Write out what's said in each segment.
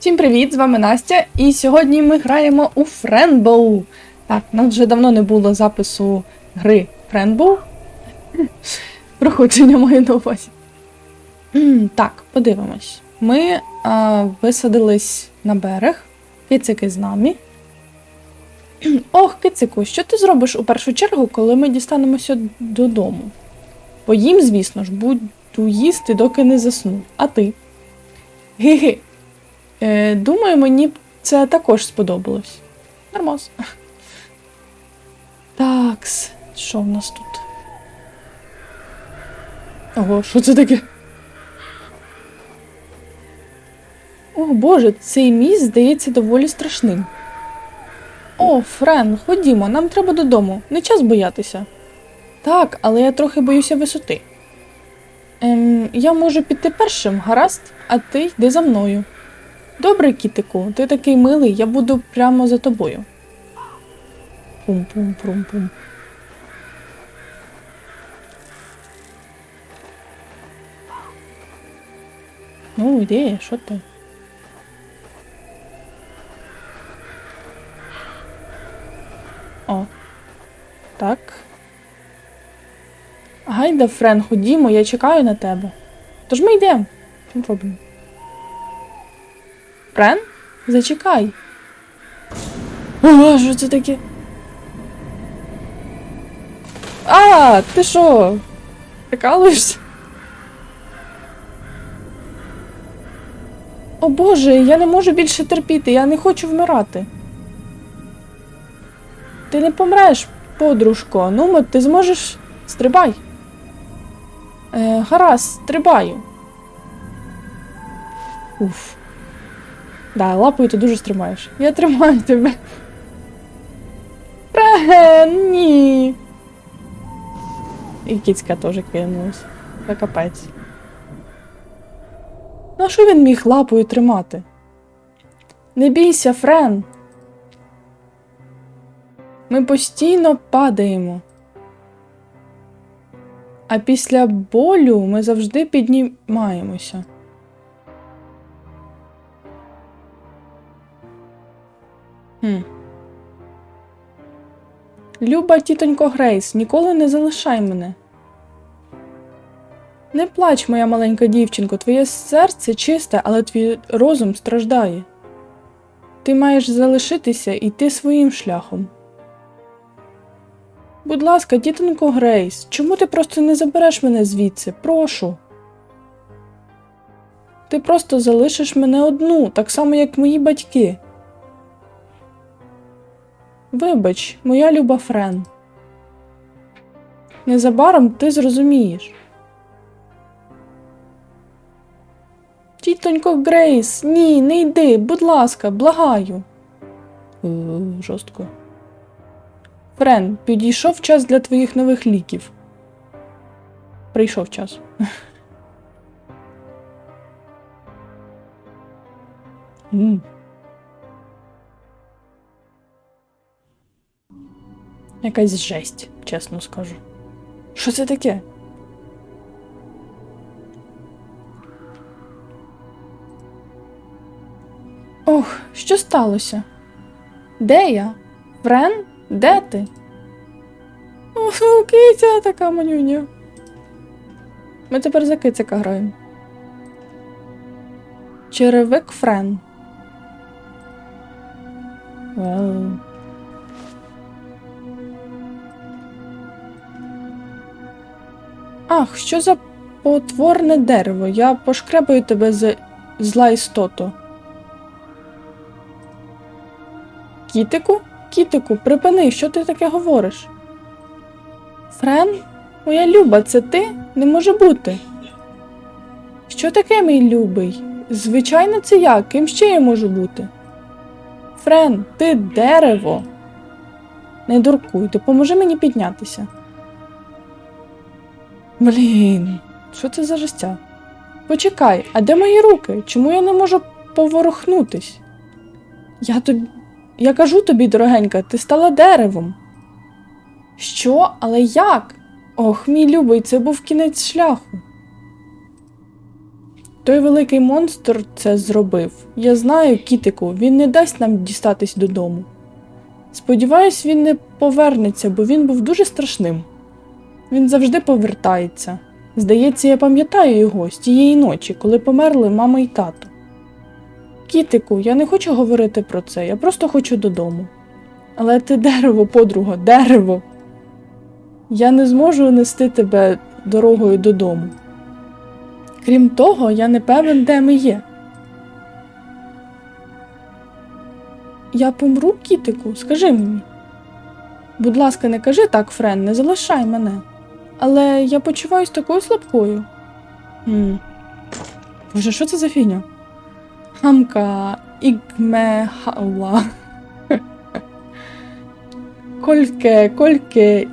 Всім привіт! З вами Настя, і сьогодні ми граємо у Френбоу. Так, у нас вже давно не було запису гри Френбоу. Проходження маю на увазі. Так, подивимось. Ми а, висадились на берег. Кицики з нами. Ох, кицику, що ти зробиш у першу чергу, коли ми дістанемося додому? Поїм, звісно ж, буду їсти, доки не засну. А ти? Ги-ги. Е, думаю, мені б це також сподобалось. Нормас. Такс. Що в нас тут? Ого, що це таке? О, Боже, цей міст здається доволі страшним. О, Френ, ходімо, нам треба додому. Не час боятися. Так, але я трохи боюся висоти. Ем, я можу піти першим, гаразд, а ти йди за мною. Добре, кітику, ти такий милий, я буду прямо за тобою. Пум-пум-пум-пум. Ну, іди, що ти? О. Так. Гайда, Френ, ходімо, я чекаю на тебе. Тож ми йдемо. Чим проблем? Френ? Зачекай. О, що це таке? А, ти що? Прикалуєшся? О Боже, я не можу більше терпіти, я не хочу вмирати. Ти не помреш, подружко. Ну, ти зможеш. Стрибай. Е, гаразд, стрибаю. Уф. Да, лапою ти дуже стримаєш. Я тримаю тебе. Френ, ні. І кіцька теж кинулась. Це капець. Ну, що він міг лапою тримати? Не бійся, Френ. Ми постійно падаємо. А після болю ми завжди піднімаємося. Хм. Люба тітонько Грейс, ніколи не залишай мене. Не плач, моя маленька дівчинко, твоє серце чисте, але твій розум страждає. Ти маєш залишитися і йти своїм шляхом. Будь ласка, тітонько Грейс, чому ти просто не забереш мене звідси? Прошу. Ти просто залишиш мене одну, так само, як мої батьки. Вибач, моя люба Френ. Незабаром ти зрозумієш. Тітонько Грейс, ні, не йди, будь ласка, благаю. Е, Жорстко. Френ, підійшов час для твоїх нових ліків. Прийшов час. М. Якась жесть, чесно скажу. Що це таке? Ох, що сталося? Де я? Френ? Де ти? О, киця така манюня. Ми тепер за кицика граємо. Черевик Френ. Вау. Ах, що за потворне дерево? Я пошкребаю тебе з зла істоту. Кітику? Кітику, припини, що ти таке говориш? Френ, моя люба, це ти? Не може бути. Що таке, мій любий? Звичайно, це я. Ким ще я можу бути? Френ, ти дерево. Не дуркуй, допоможи мені піднятися. Блін, що це за життя? Почекай, а де мої руки? Чому я не можу поворухнутись? Я тобі. Я кажу тобі, дорогенька, ти стала деревом. Що? Але як? Ох, мій любий, це був кінець шляху. Той великий монстр це зробив. Я знаю, кітику, він не дасть нам дістатись додому. Сподіваюсь, він не повернеться, бо він був дуже страшним. Він завжди повертається. Здається, я пам'ятаю його з тієї ночі, коли померли мама і тато. Кітику, я не хочу говорити про це, я просто хочу додому. Але ти дерево, подруга, дерево. Я не зможу нести тебе дорогою додому. Крім того, я не певен, де ми є. Я помру, кітику, скажи мені. Будь ласка, не кажи так, Френ, не залишай мене. Але я почуваюсь такою слабкою. Хм. Боже, що це за фігня? Хамка ігмехауа. Кольке, кольке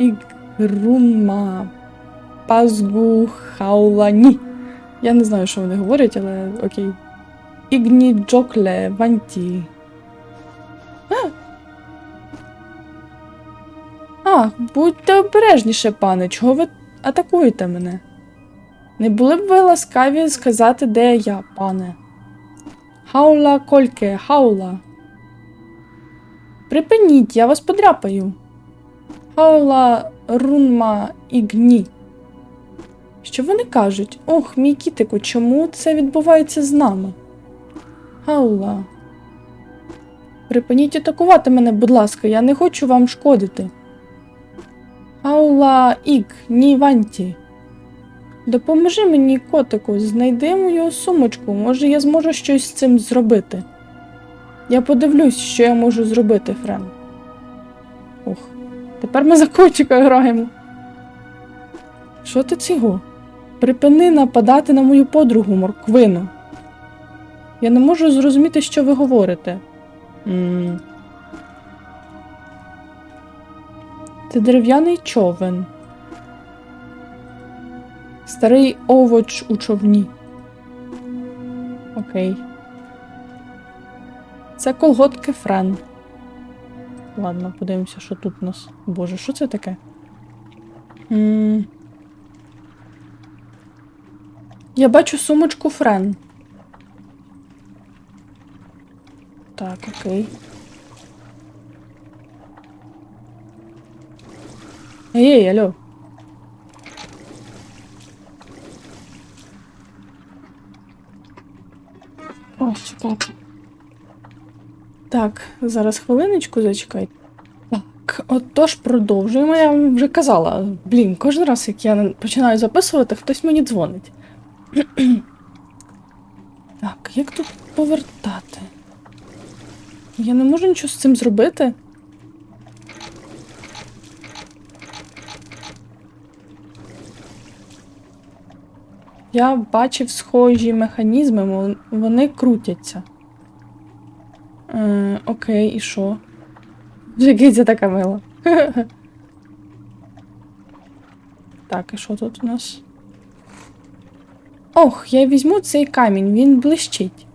ігрума пазгу хаулані. Я не знаю, що вони говорять, але окей. Ігні джокле ванті. А! Будьте обережніше, пане, чого ви атакуєте мене? Не були б ви ласкаві сказати, де я, пане? Хаула кольке, хаула. Припиніть, я вас подряпаю. Хаула рунма ігні. Що вони кажуть? Ох, мій кітику, чому це відбувається з нами? Хаула. Припиніть атакувати мене, будь ласка, я не хочу вам шкодити. Аула Іг, ні Ванті. Допоможи мені, котику, знайди мою сумочку, може я зможу щось з цим зробити. Я подивлюсь, що я можу зробити, Френ. Ох, тепер ми за котика граємо. Що ти цього? Припини нападати на мою подругу, морквину. Я не можу зрозуміти, що ви говорите. м Це дерев'яний човен. Старий овоч у човні. Окей. Це колготки Френ. Ладно, подивимося, що тут у нас. Боже, що це таке? м Я бачу сумочку Френ. Так, окей. Ей, алло. О, чекайте. Так, зараз хвилиночку зачекайте. Так, отож продовжуємо. Я вам вже казала. Блін, кожен раз, як я починаю записувати, хтось мені дзвонить. так, як тут повертати? Я не можу нічого з цим зробити. Я бачив схожі механізми, вони крутяться. Е, окей, і що? Вже така мила. Так, і що тут у нас? Ох, я візьму цей камінь, він блищить.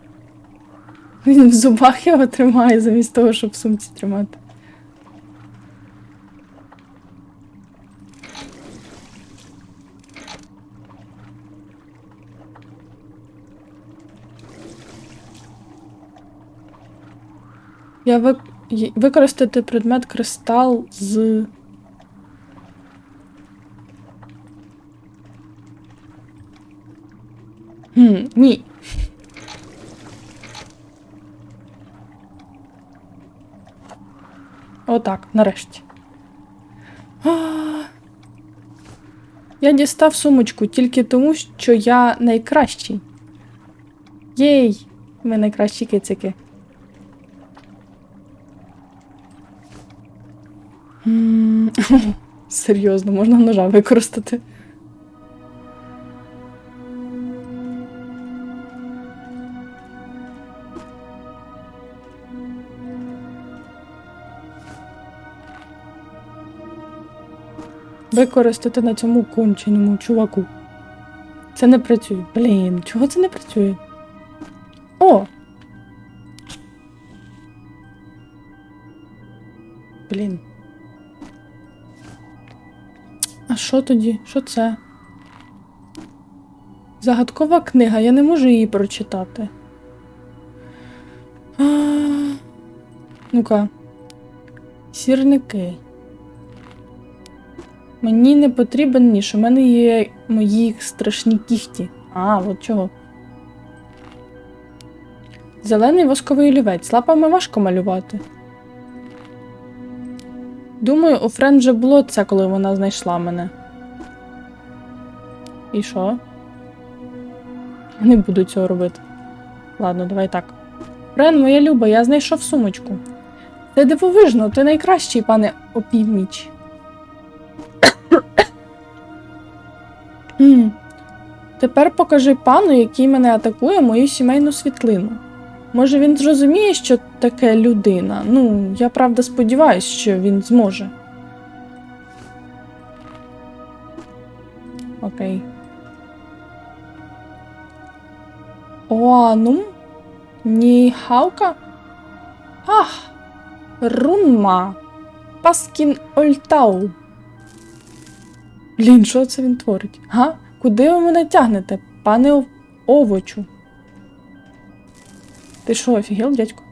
Він в зубах його тримає, замість того, щоб в сумці тримати. Я ви... й- використати предмет кристал з. Хм, ні. Отак, нарешті. Я дістав сумочку тільки тому, що я найкращий. Єй! Ми найкращі кицики. Серйозно, можна ножа використати. Використати на цьому конченому чуваку. Це не працює. Блін, чого це не працює? О! Блін. А що тоді? Що це? Загадкова книга, я не можу її прочитати. Ну-ка. Сірники. Мені не потрібен ніж, у мене є мої страшні кіхті. А, от чого. Зелений восковий олівець. Лапами важко малювати. Думаю, у Френ вже було це, коли вона знайшла мене. І що? Не буду цього робити. Ладно, давай так. Френ, моя люба, я знайшов сумочку. Це дивовижно, ти найкращий, пане опівніч. Тепер покажи пану, який мене атакує, мою сімейну світлину. Може, він зрозуміє, що таке людина. Ну, я правда сподіваюся, що він зможе. Окей. Оанум? Ніхаука? Ах! Рунма. Паскін Ольтау. Блін, що це він творить? Га? Куди ви мене тягнете, пане овочу? Ти що, офігел, дядько?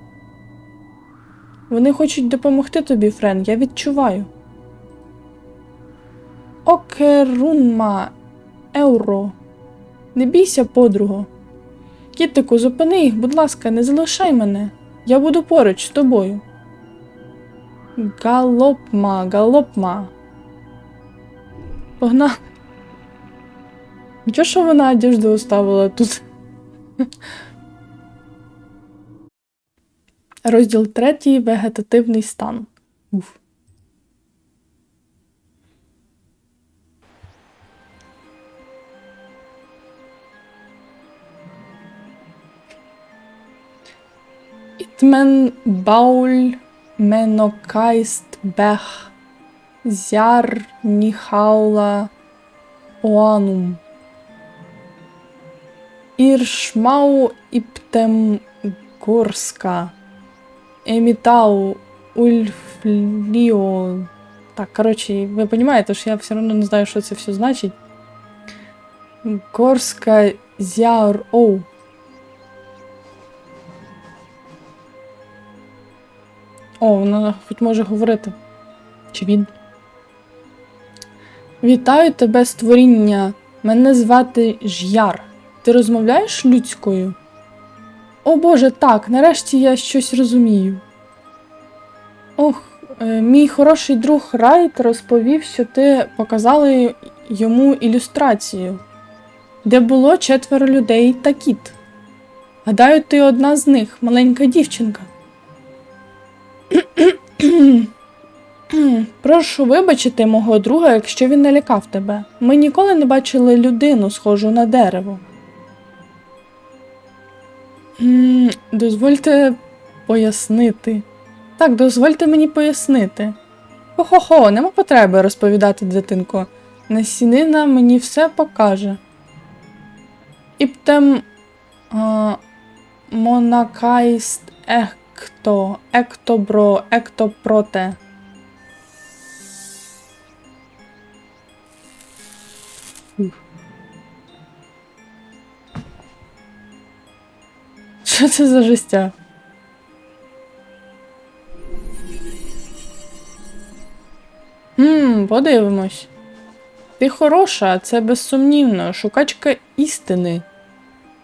Вони хочуть допомогти тобі, Френ, я відчуваю. Окерунма, Еуро. Не бійся, подруго. Кітику, зупини їх, будь ласка, не залишай мене. Я буду поруч з тобою. Галопма, галопма. Погнали. Нічого, що вона одежду оставила тут. Розділ третій вегетативний стан. Уф. Ітмен Бауль Менокайст Бех Зяр Ніхаула Оанум Іршмау Іптем Горска Емітау Ульфліо. Так, коротше, ви розумієте, що я все одно не знаю, що це все значить. Горська Зяр Оу. О, вона хоч може говорити. Чи він? Вітаю тебе, створіння. Мене звати Ж'яр. Ти розмовляєш людською? О Боже, так, нарешті я щось розумію. Ох, е, мій хороший друг Райт розповів, що ти показала йому ілюстрацію, де було четверо людей та кіт. Гадаю, ти одна з них, маленька дівчинка. Прошу вибачити мого друга, якщо він налякав тебе. Ми ніколи не бачили людину, схожу на дерево. Дозвольте пояснити. Так, дозвольте мені пояснити. Хо-хо-хо, нема потреби розповідати, дитинко. Насінина мені все покаже. Іптем а, монакайст екто, ектобро, ектопроте. Що це за жестя? Хм, подивимось. Ти хороша, це безсумнівно, шукачка істини.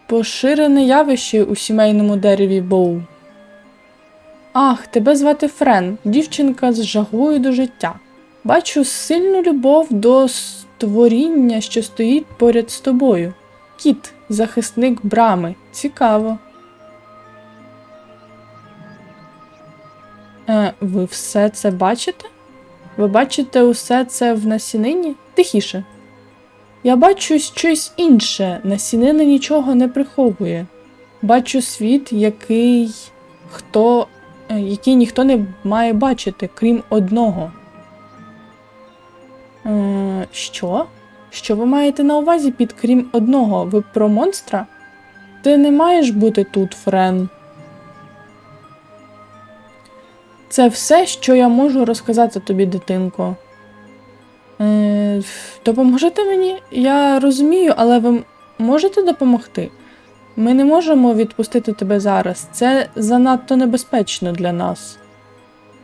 Поширене явище у сімейному дереві Боу. Ах, тебе звати Френ, дівчинка з жагою до життя. Бачу сильну любов до створіння, що стоїть поряд з тобою. Кіт, захисник брами. Цікаво. Ви все це бачите? Ви бачите усе це в насінині? Тихіше. Я бачу щось інше. Насінина нічого не приховує. Бачу світ, який хто, е, який ніхто не має бачити, крім одного. Е, що? Що ви маєте на увазі під крім одного? Ви про монстра? Ти не маєш бути тут, Френ. Це все, що я можу розказати тобі, дитинко. Е, допоможете мені? Я розумію, але ви можете допомогти? Ми не можемо відпустити тебе зараз. Це занадто небезпечно для нас.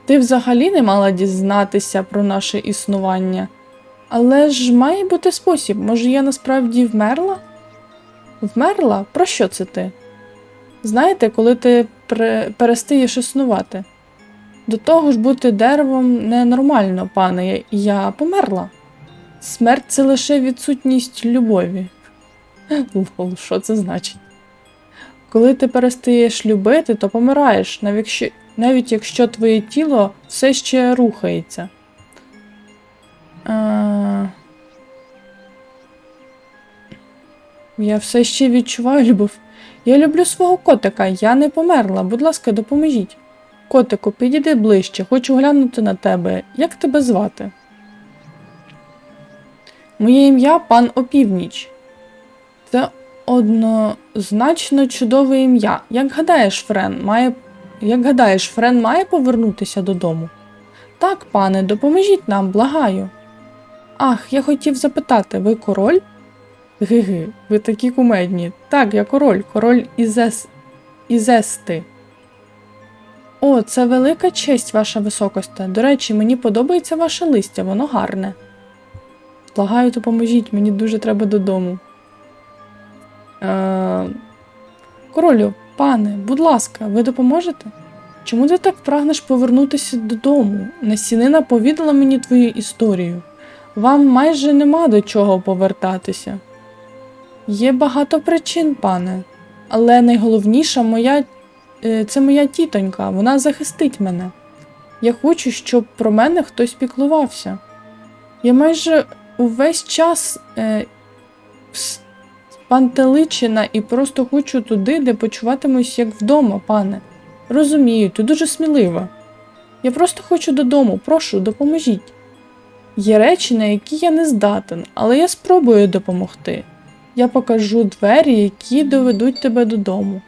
Ти взагалі не мала дізнатися про наше існування. Але ж має бути спосіб. Може, я насправді вмерла? Вмерла? Про що це ти? Знаєте, коли ти перестаєш існувати? До того ж бути деревом ненормально, пане. Я- померла. Смерть це лише відсутність любові. Лол, що це значить? Коли ти перестаєш любити, то помираєш, навіть якщо твоє тіло все ще рухається. А... Я все ще відчуваю любов. Я люблю свого котика, я не померла. Будь ласка, допоможіть. Котику, підійди ближче, хочу глянути на тебе. Як тебе звати? Моє ім'я пан Опівніч. Це однозначно чудове ім'я. Як гадаєш, Френ, має. Як гадаєш, Френ має повернутися додому? Так, пане, допоможіть нам, благаю. Ах, я хотів запитати, ви король? Гиги, ви такі кумедні. Так, я король, король Ізес... Ізести. О, це велика честь, ваша високосте. До речі, мені подобається ваше листя, воно гарне. Благаю, допоможіть, мені дуже треба додому. Е... Королю, пане, будь ласка, ви допоможете? Чому ти так прагнеш повернутися додому? Насінина повідала мені твою історію. Вам майже нема до чого повертатися. Є багато причин, пане, але найголовніша моя це моя тітонька, вона захистить мене. Я хочу, щоб про мене хтось піклувався. Я майже увесь час е, спантеличена і просто хочу туди, де почуватимусь як вдома, пане. Розумію, ти дуже смілива. Я просто хочу додому, прошу, допоможіть. Є речі, на які я не здатен, але я спробую допомогти. Я покажу двері, які доведуть тебе додому.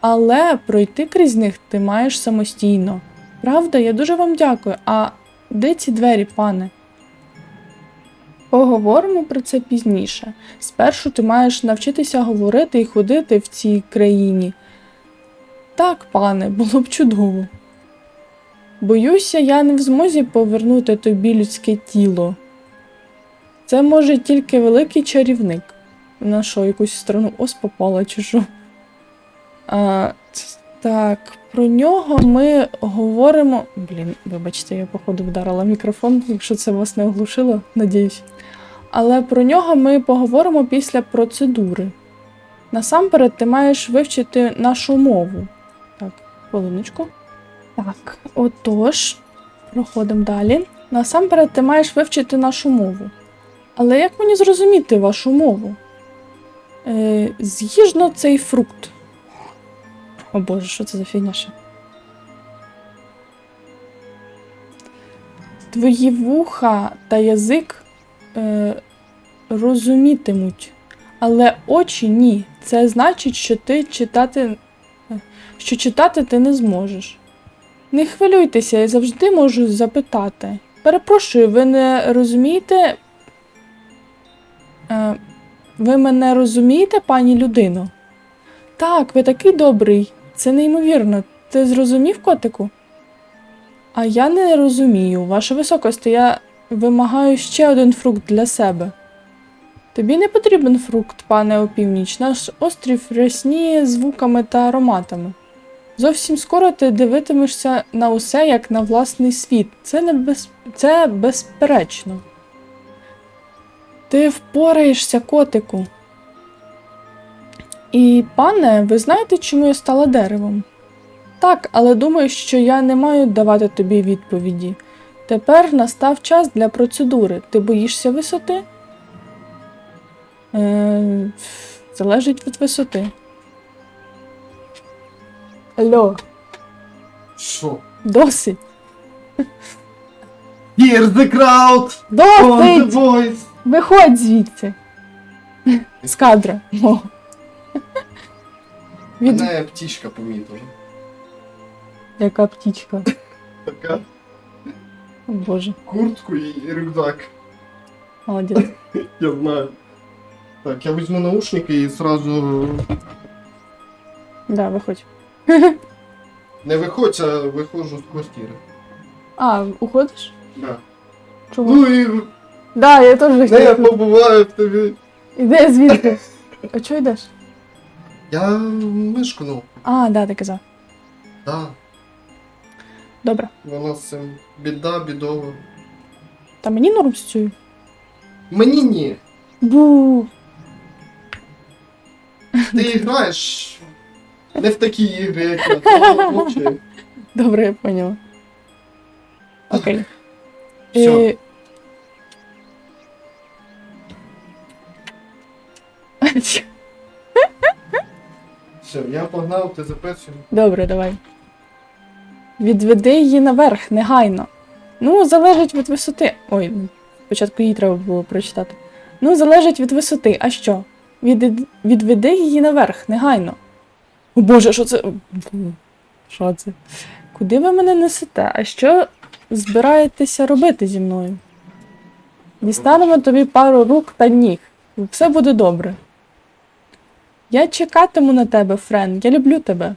Але пройти крізь них ти маєш самостійно. Правда, я дуже вам дякую. А де ці двері, пане? Поговоримо про це пізніше. Спершу ти маєш навчитися говорити і ходити в цій країні. Так, пане, було б чудово. Боюся, я не в змозі повернути тобі людське тіло. Це може тільки великий чарівник. На що, якусь страну ос попала що? Так, про нього ми говоримо. Блін, вибачте, я походу вдарила мікрофон, якщо це вас не оглушило, надіюсь. Але про нього ми поговоримо після процедури. Насамперед, ти маєш вивчити нашу мову. Так, хвилиночку. Так, отож, проходимо далі. Насамперед, ти маєш вивчити нашу мову. Але як мені зрозуміти вашу мову? Е, з'їжно цей фрукт. О боже, що це за фігня ще? Твої вуха та язик е, розумітимуть, але очі ні. Це значить, що ти читати, е, що читати ти не зможеш. Не хвилюйтеся, я завжди можу запитати. Перепрошую, ви не розумієте? Е, ви мене розумієте, пані людино? Так, ви такий добрий. Це неймовірно. Ти зрозумів, котику? А я не розумію. Ваша високость, я вимагаю ще один фрукт для себе. Тобі не потрібен фрукт, пане опівніч. Наш острів рясніє звуками та ароматами. Зовсім скоро ти дивитимешся на усе як на власний світ. Це не без... це безперечно. Ти впораєшся, котику. І, пане, ви знаєте, чому я стала деревом? Так, але думаю, що я не маю давати тобі відповіді. Тепер настав час для процедури. Ти боїшся висоти? Е, залежить від висоти. Алло, Що? досить. Here's the crowd! Досить! Виходь звідси. З кадра. О. Від... Мене птічка помітила. Яка птічка. Така Так, я візьму наушники і зразу Да, виходь. не виходь, а виходжу з квартири. А, уходиш? Да. Чого? Ну і Да, я теж не я хотіла. побуваю в тобі. Іде звідти. А чого йдеш? Я мешканув. А, да, ти казав. Да. Добре. Вона з цим біда, бідова. Та мені норм з цією. Мені ні. Бу. Ти граєш не в такі ігри, як я. Добре, я поняла. Окей. Всьо. І... Все, я погнав, ти записуй. Добре, давай. Відведи її наверх, негайно. Ну, залежить від висоти. Ой, спочатку її треба було прочитати. Ну, залежить від висоти. А що? Від... Відведи її наверх, негайно. О Боже, що це? Що це? Куди ви мене несете? А що збираєтеся робити зі мною? Дістанемо тобі пару рук та ніг. Все буде добре. Я чекатиму на тебе, Френ. Я люблю тебе.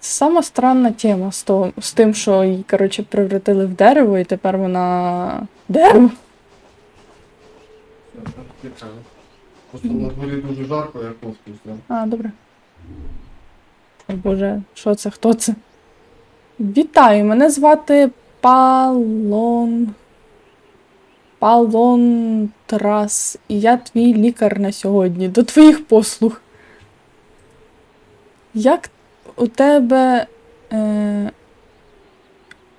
Сама странна тема з, того, з тим, що її, коротше, превратили в дерево, і тепер вона. Дерево? Просто на дворі дуже жарко, я кофту. А, добре. О Боже, що це? Хто це? Вітаю, мене звати Палон. Палон Трас, і я твій лікар на сьогодні. До твоїх послуг. Як у тебе. Е,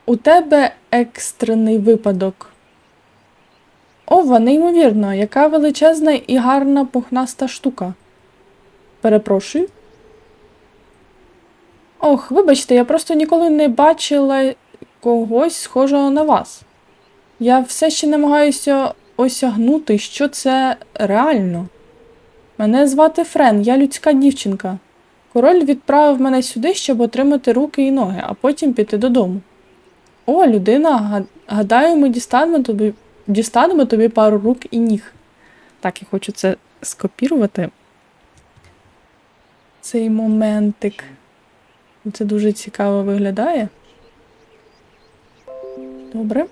у тебе екстрений випадок. Ова, неймовірно, яка величезна і гарна пухнаста штука. Перепрошую. Ох, вибачте, я просто ніколи не бачила когось схожого на вас. Я все ще намагаюся осягнути, що це реально. Мене звати Френ, я людська дівчинка. Король відправив мене сюди, щоб отримати руки і ноги, а потім піти додому. О, людина, гадаю, ми дістанемо тобі, дістанемо тобі пару рук і ніг. Так, я хочу це скопірувати. Цей моментик. Це дуже цікаво виглядає. Добре.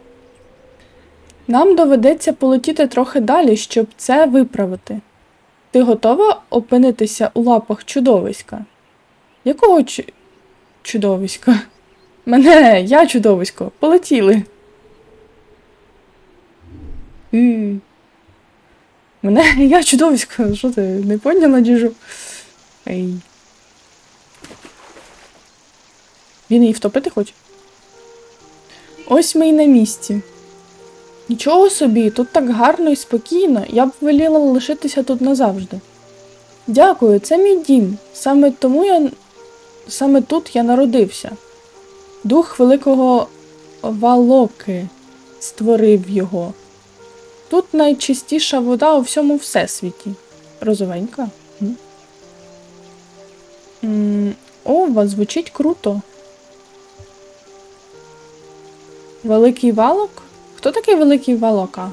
Нам доведеться полетіти трохи далі, щоб це виправити. Ти готова опинитися у лапах чудовиська? Якого чу- чудовиська? Мене, я чудовисько. Полетіли. І. Мене, я чудовисько. Що ти не поняла, діжу? Ей. Він її втопити хоче? Ось ми й на місці. Нічого собі, тут так гарно і спокійно, я б воліла лишитися тут назавжди. Дякую, це мій дім. Саме тому я. Саме тут я народився. Дух великого Валоки створив його. Тут найчистіша вода у всьому всесвіті. Розовенька. Ова, звучить круто. Великий валок? Хто такий великий валока?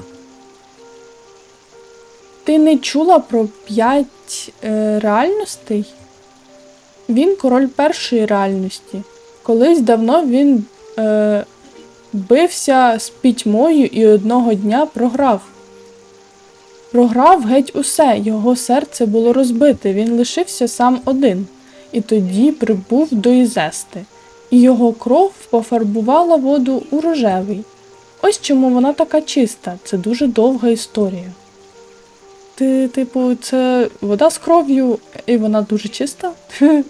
Ти не чула про п'ять е, реальностей? Він король першої реальності. Колись давно він е, бився з пітьмою і одного дня програв. Програв геть усе, його серце було розбите, він лишився сам один, і тоді прибув до Ізести, і його кров пофарбувала воду у рожевий. Ось чому вона така чиста, це дуже довга історія. Ти, типу, це вода з кров'ю, і вона дуже чиста?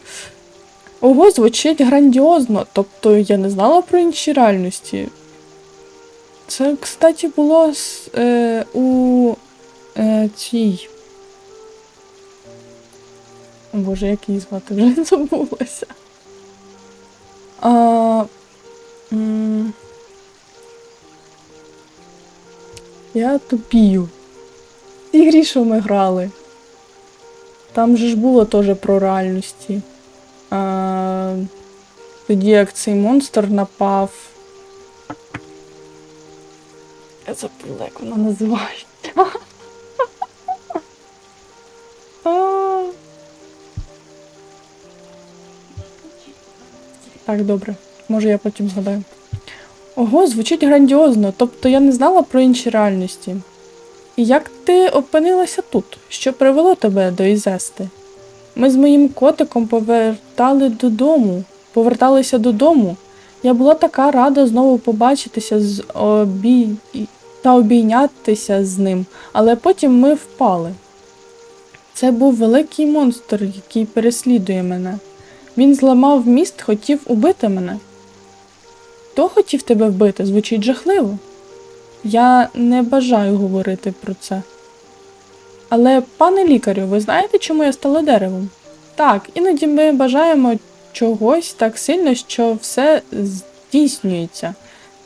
Ого, звучить грандіозно, тобто я не знала про інші реальності. Це, кстати, було з, е, у е, цій. Боже, як її звати, вже забулася. А, м, я тупію. Грі, що ми грали. Там же ж було теж про реальності. А, тоді як цей монстр напав. Я забула, як вона називається. Так, добре. Може я потім згадаю. Ого, звучить грандіозно, тобто я не знала про інші реальності. І як ти опинилася тут? Що привело тебе до Ізести? Ми з моїм котиком повертали додому, поверталися додому. Я була така рада знову побачитися з обій... та обійнятися з ним, але потім ми впали. Це був великий монстр, який переслідує мене. Він зламав міст, хотів убити мене. Хто хотів тебе вбити? Звучить жахливо. Я не бажаю говорити про це. Але, пане лікарю, ви знаєте, чому я стала деревом? Так, іноді ми бажаємо чогось так сильно, що все здійснюється.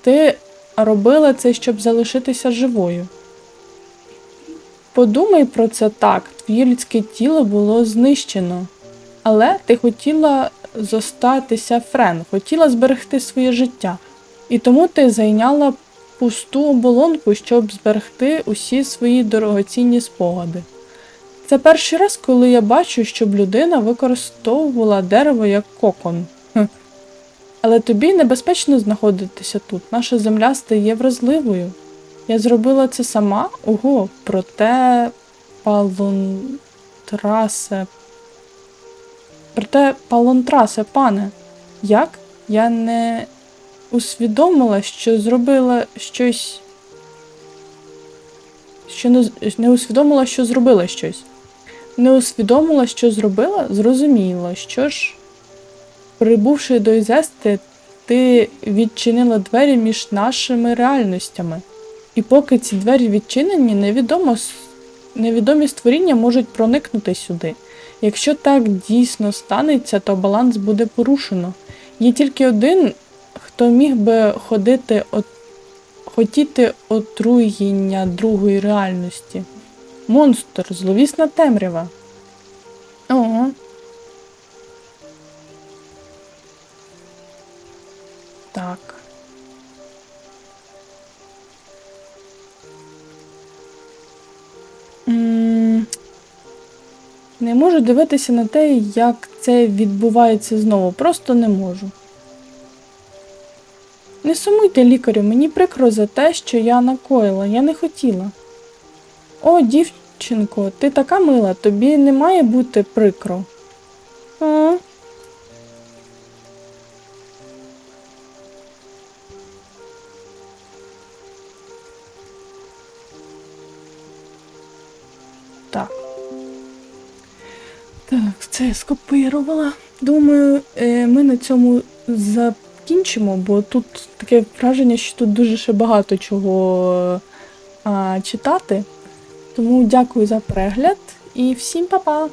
Ти робила це, щоб залишитися живою. Подумай про це так: твоє людське тіло було знищено. Але ти хотіла зостатися Френ, хотіла зберегти своє життя. І тому ти зайняла пусту оболонку, щоб зберегти усі свої дорогоцінні спогади. Це перший раз, коли я бачу, щоб людина використовувала дерево як кокон. Але тобі небезпечно знаходитися тут. Наша земля стає вразливою. Я зробила це сама? Ого, проте палонтрасе. Проте палонтрасе, пане, як я не усвідомила, що зробила щось. Що не, не усвідомила, що зробила щось. Не усвідомила, що зробила, зрозуміло, що ж, прибувши до Ізести, ти відчинила двері між нашими реальностями. І поки ці двері відчинені, невідомо, невідомі створіння можуть проникнути сюди. Якщо так дійсно станеться, то баланс буде порушено. Є тільки один, хто міг би ходити от... хотіти отруєння другої реальності. Монстр, зловісна темрява. Ого. Так. Не можу дивитися на те, як це відбувається знову. Просто не можу. Не сумуйте, лікарю, мені прикро за те, що я накоїла, я не хотіла. О, дівчинко, ти така мила, тобі не має бути прикро. Це я скопірувала. Думаю, е, ми на цьому закінчимо, бо тут таке враження, що тут дуже ще багато чого читати. Тому дякую за перегляд і всім па-па!